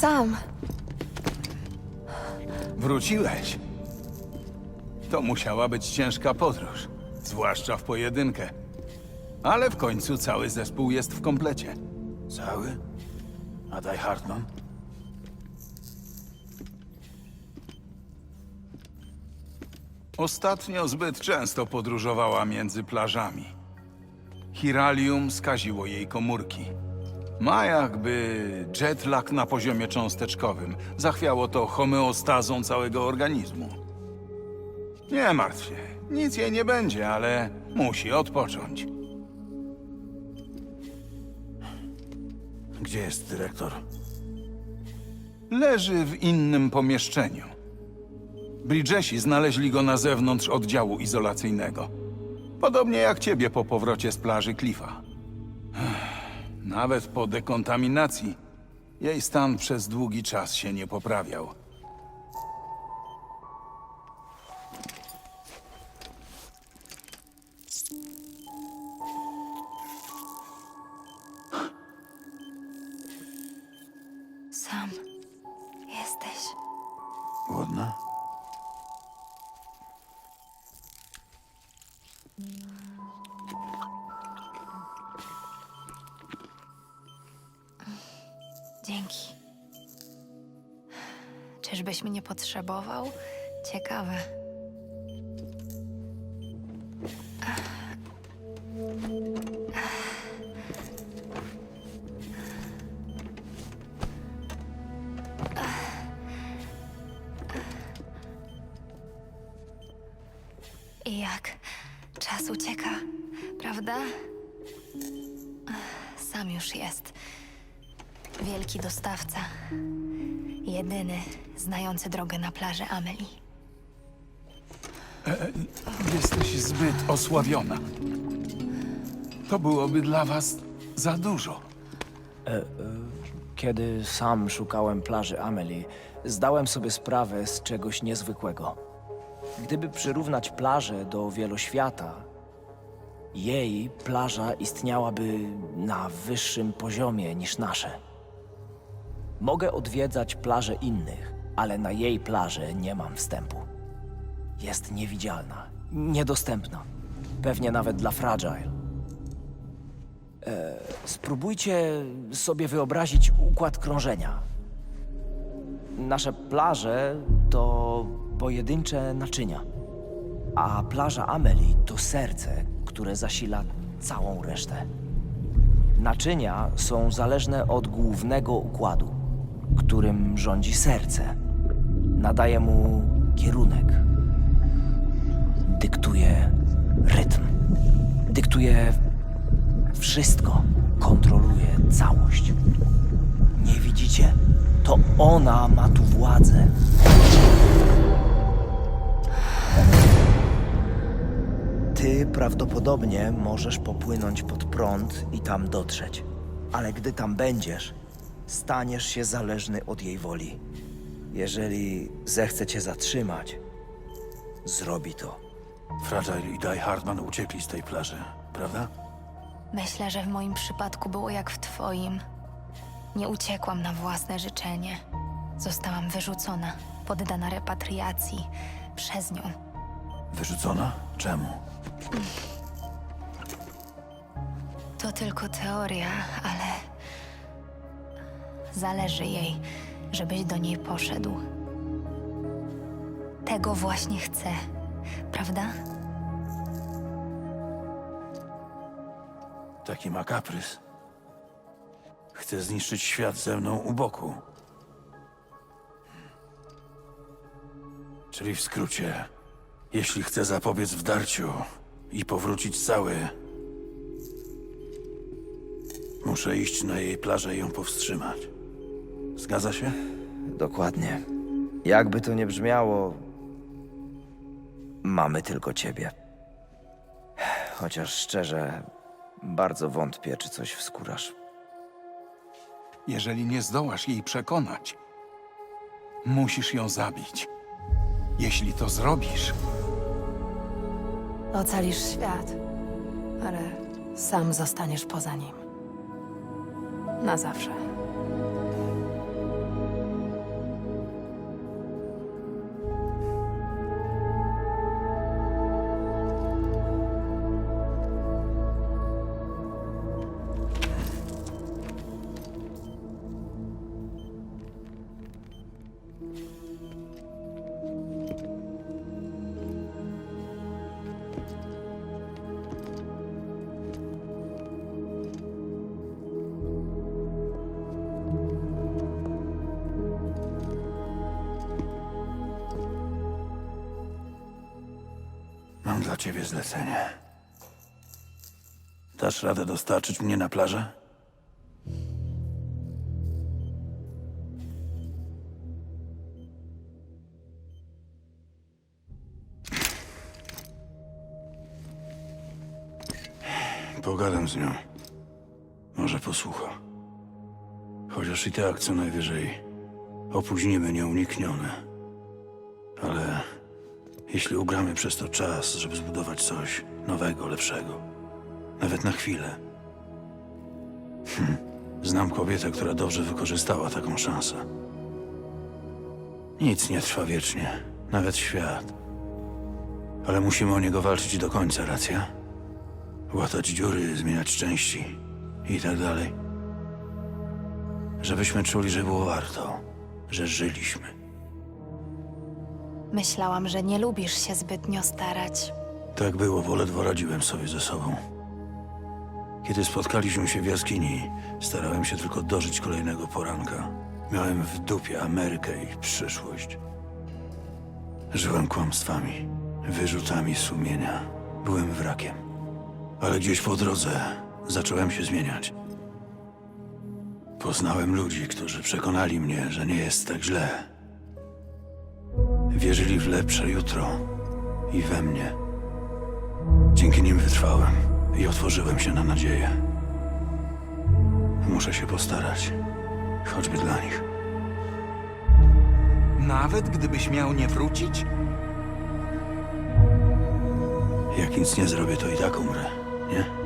Sam, Wróciłeś. To musiała być ciężka podróż, zwłaszcza w pojedynkę. Ale w końcu cały zespół jest w komplecie. Cały? A daj Hartman? Ostatnio zbyt często podróżowała między plażami. Hiralium skaziło jej komórki. Ma jakby jetlag na poziomie cząsteczkowym. Zachwiało to homeostazą całego organizmu. Nie martw się, nic jej nie będzie, ale musi odpocząć. Gdzie jest dyrektor? Leży w innym pomieszczeniu. Bridgesi znaleźli go na zewnątrz oddziału izolacyjnego. Podobnie jak ciebie po powrocie z plaży Cliffa. Nawet po dekontaminacji jej stan przez długi czas się nie poprawiał. sam. Jesteś. Głodna? Czyżbyś mnie potrzebował? Ciekawe. I jak? Czas ucieka, prawda? Sam już jest. Wielki dostawca. Jedyny znający drogę na plażę Amelie. Jesteś zbyt osłabiona. To byłoby dla was za dużo. Kiedy sam szukałem plaży Amelie, zdałem sobie sprawę z czegoś niezwykłego. Gdyby przyrównać plażę do wieloświata, jej plaża istniałaby na wyższym poziomie niż nasze. Mogę odwiedzać plaże innych, ale na jej plażę nie mam wstępu. Jest niewidzialna, niedostępna, pewnie nawet dla Fragile. Spróbujcie sobie wyobrazić układ krążenia. Nasze plaże to pojedyncze naczynia, a plaża Amelie to serce, które zasila całą resztę. Naczynia są zależne od głównego układu, którym rządzi serce. Nadaje mu kierunek, dyktuje rytm, dyktuje wszystko kontroluje całość. Nie widzicie? To ona ma tu władzę. Ty prawdopodobnie możesz popłynąć pod prąd i tam dotrzeć. Ale gdy tam będziesz, staniesz się zależny od jej woli. Jeżeli zechce cię zatrzymać, zrobi to. Fragile i Dai Hartman uciekli z tej plaży, prawda? Myślę, że w moim przypadku było jak w twoim. Nie uciekłam na własne życzenie. Zostałam wyrzucona, poddana repatriacji przez nią. Wyrzucona? Czemu? To tylko teoria, ale zależy jej, żebyś do niej poszedł. Tego właśnie chce, prawda? Taki ma kaprys. Chce zniszczyć świat ze mną u boku. Czyli w skrócie, jeśli chce zapobiec wdarciu i powrócić cały, muszę iść na jej plażę i ją powstrzymać. Zgadza się? Dokładnie. Jakby to nie brzmiało, mamy tylko ciebie. Chociaż szczerze, bardzo wątpię, czy coś wskórasz. Jeżeli nie zdołasz jej przekonać, musisz ją zabić. Jeśli to zrobisz, Ocalisz świat, ale sam zostaniesz poza nim. Na zawsze. Dla ciebie zlecenie. Dasz radę dostarczyć mnie na plażę? Pogadam z nią. Może posłucha. Chociaż i tak co najwyżej opóźnimy nieuniknione. Ale jeśli ugramy przez to czas, żeby zbudować coś nowego, lepszego, nawet na chwilę. Hm. Znam kobietę, która dobrze wykorzystała taką szansę. Nic nie trwa wiecznie, nawet świat. Ale musimy o niego walczyć do końca, racja? Łatać dziury, zmieniać części i tak dalej. Żebyśmy czuli, że było warto, że żyliśmy. Myślałam, że nie lubisz się zbytnio starać. Tak było, bo ledwo radziłem sobie ze sobą. Kiedy spotkaliśmy się w jaskini, starałem się tylko dożyć kolejnego poranka. Miałem w dupie Amerykę i przyszłość. Żyłem kłamstwami, wyrzutami sumienia. Byłem wrakiem. Ale gdzieś po drodze zacząłem się zmieniać. Poznałem ludzi, którzy przekonali mnie, że nie jest tak źle. Wierzyli w lepsze jutro i we mnie. Dzięki nim wytrwałem i otworzyłem się na nadzieję. Muszę się postarać, choćby dla nich. Nawet gdybyś miał nie wrócić? Jak nic nie zrobię, to i tak umrę, nie?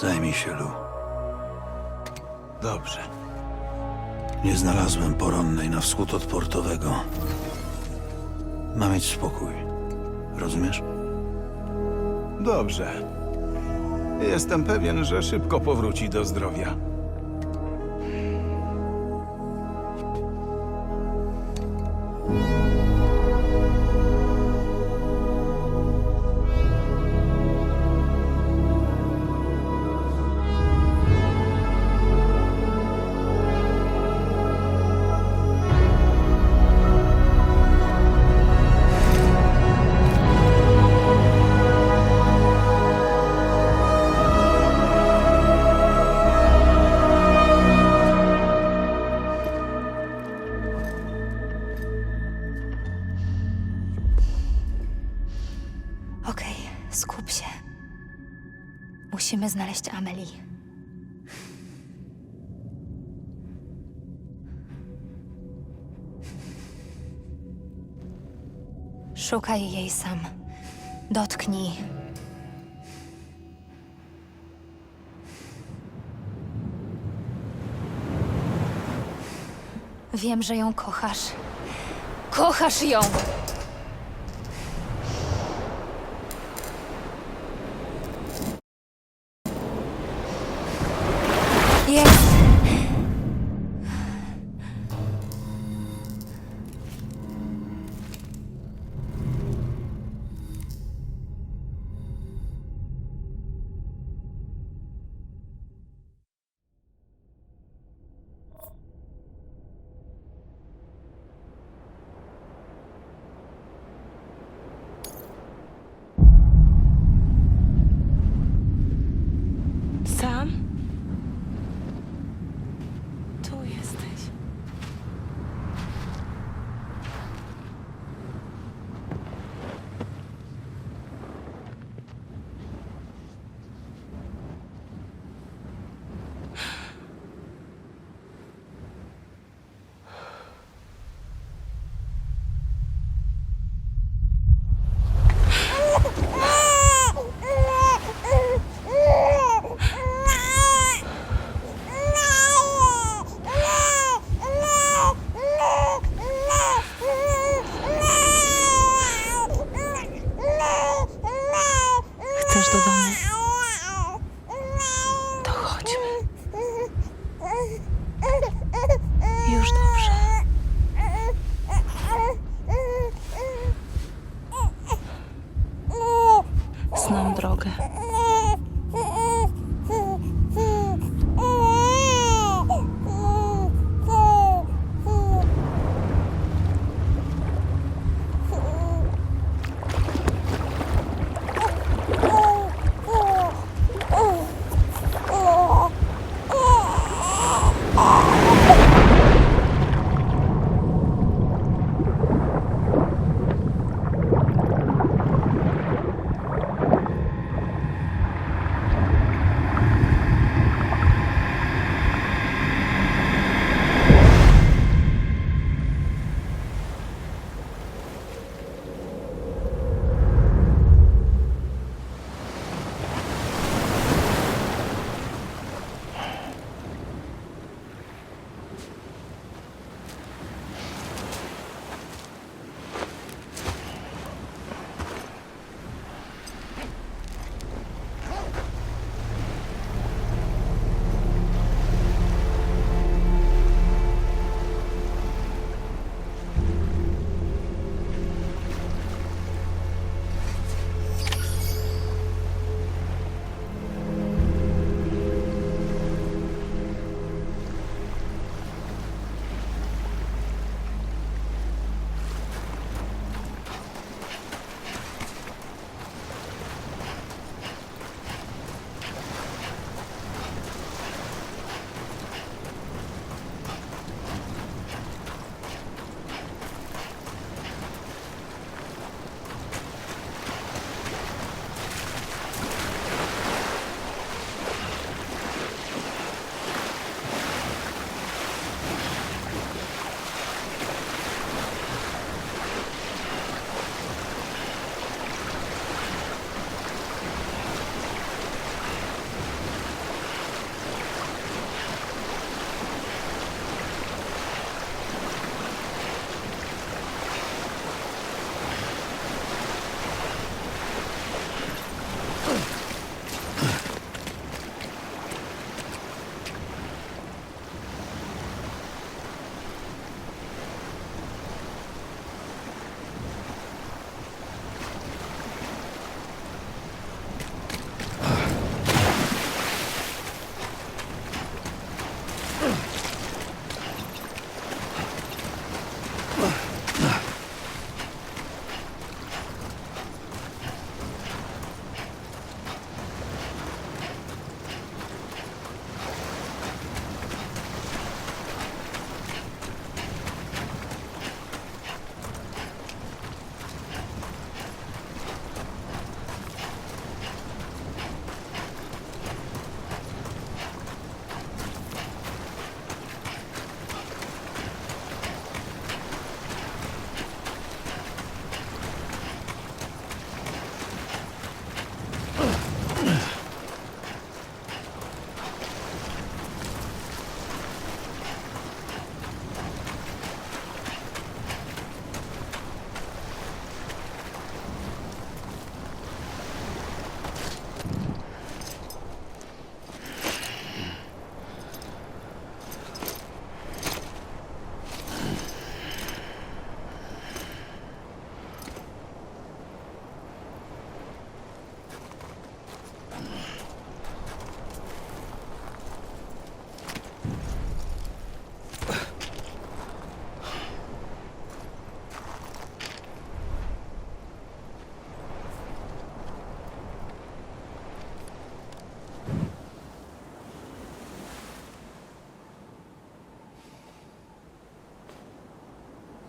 Zajmij się, Lu. Dobrze. Nie znalazłem poronnej na wschód od portowego. Ma mieć spokój. Rozumiesz? Dobrze. Jestem pewien, że szybko powróci do zdrowia. Amelie. Szukaj jej sam. Dotknij. Wiem, że ją kochasz. Kochasz ją!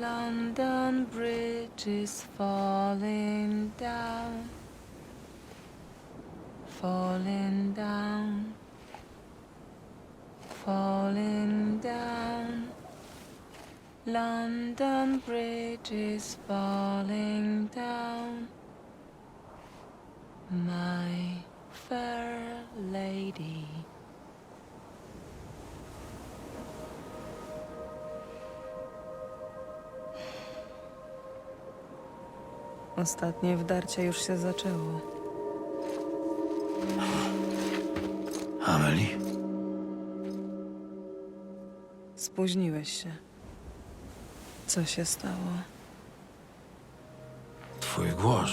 London Bridge is falling down. Falling down. Falling down. London Bridge is falling down. My fair lady. Ostatnie wdarcie już się zaczęło. Amelie? Spóźniłeś się. Co się stało? Twój głos.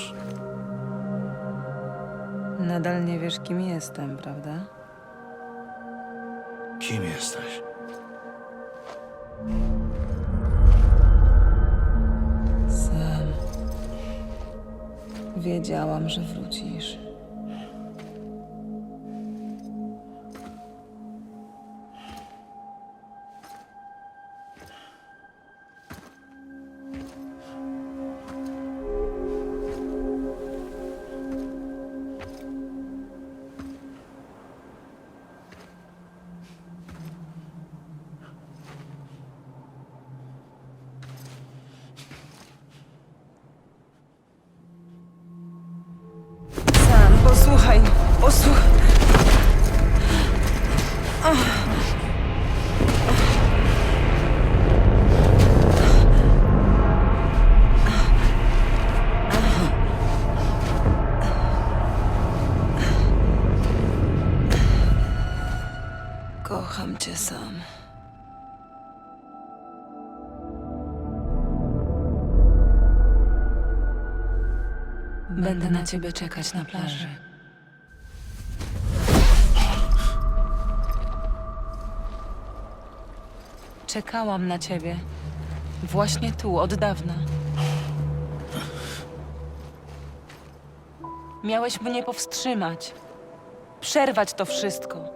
Nadal nie wiesz, kim jestem, prawda? Kim jesteś? Wiedziałam, że wrócisz. Na ciebie czekać na plaży. Czekałam na ciebie. Właśnie tu, od dawna. Miałeś mnie powstrzymać. Przerwać to wszystko.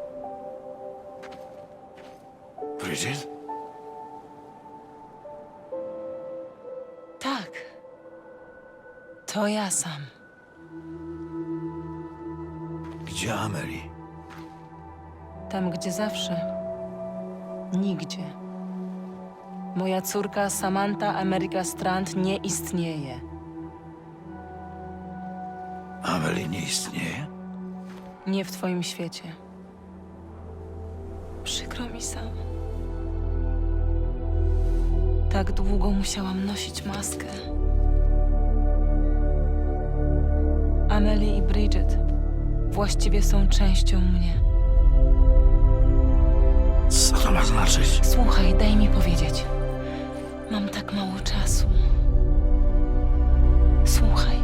Bridget? Tak. To ja sam. Gdzie Amelie? Tam, gdzie zawsze. Nigdzie. Moja córka Samantha America Strand nie istnieje. Amelie nie istnieje? Nie w twoim świecie. Przykro mi sam. Tak długo musiałam nosić maskę. Amelie i Bridget właściwie są częścią mnie. Co to ma znaczyć? Słuchaj, daj mi powiedzieć. Mam tak mało czasu. Słuchaj.